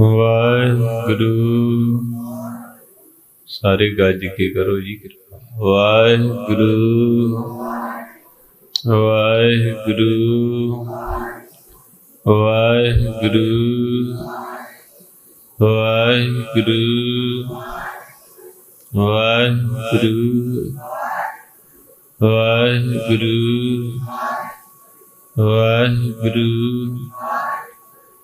ਵਾਹਿਗੁਰੂ। ਸਾਰੇ ਗੱਜ ਕੇ ਕਰੋ ਜੀ ਕਿਰਪਾ। ਵਾਹਿਗੁਰੂ। ਵਾਹਿਗੁਰੂ। ਵਾਹਿਗੁਰੂ। ਵਾਹਿਗੁਰੂ। ਵਾਹਿਗੁਰੂ। ਵਾਹਿਗੁਰੂ। ਵਾਹਿਗੁਰੂ।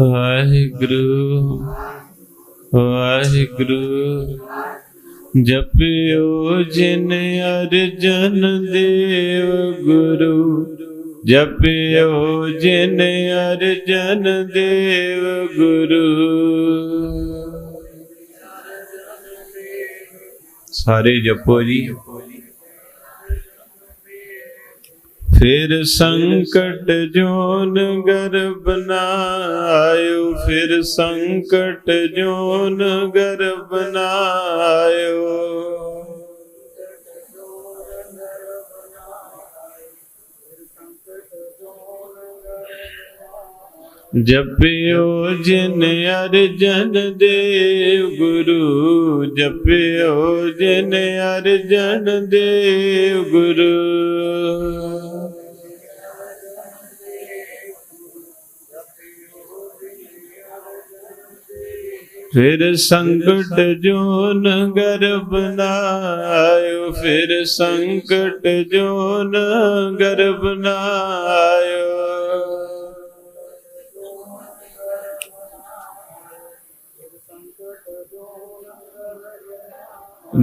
ਵਾਹਿਗੁਰੂ ਵਾਹਿਗੁਰੂ, ਜਪਿਓ ਜਿਨ ਅਰਜਨ ਦੇਵ ਗੁਰੂ। ਜਪਿਓ ਜਿਨ ਅਰਜਨ ਦੇਵ ਗੁਰੂ। ਸਾਰੇ ਜਪੋ ਜੀ। ਫਿਰ ਸੰਕਟ ਜੋਨ ਗਰਬ ਨਾ ਆਇਓ ਫਿਰ ਸੰਕਟ ਜੋਨ ਗਰਬ ਨਾ ਆਇਓ ਜਪਿਓ ਜਿਨ ਅਰਜਨ ਦੇਵ ਗੁਰੂ, ਜਪਿਓ ਜਿਨ ਅਰਜਨ ਦੇਵ ਗੁਰੂ। ਫਿਰ ਸੰਕਟ ਜੋ ਗਰਬ ਨਾ ਆਇਓ ਫਿਰ ਸੰਕਟ ਜੋਨ ਗਰਬ ਨਾ ਆਇਓ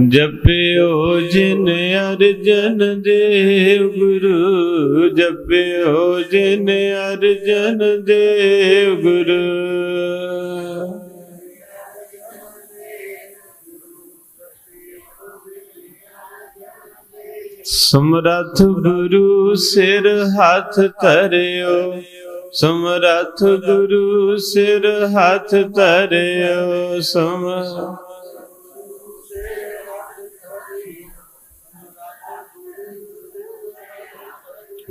ਜਪਿਓ ਜਿਨ ਅਰਜਨ ਦੇਵ ਗੁਰੂ ਜਪਿਓ ਜਿਨ ਅਰਜਨ ਦੇਵ ਗੁਰੂ ਸਮਰਥ ਗੁਰੂ ਸਿਰ ਹੱਥ ਧਰਿਓ। ਸਮਰਥ ਗੁਰੂ ਸਿਰ ਹੱਥ ਧਰਿਓ। ਸਮ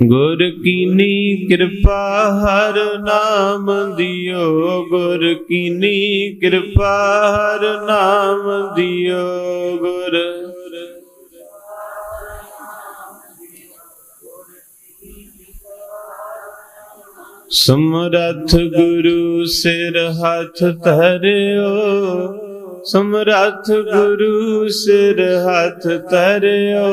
ਗੁਰ ਕੀਨੀ ਕਿਰਪਾ ਹਰ ਨਾਮ ਦਿਓ। ਗੁਰ ਕੀਨੀ ਕਿਰਪਾ ਹਰ ਨਾਮ ਦਿਓ। ਗੁਰ ਸਮਰਥ ਗੁਰੂ ਸਿਰ ਹੱਥ ਧਰਿਓ ਸਮਰਥ ਗੁਰੂ ਸਿਰ ਹੱਥ ਧਰਿਓ।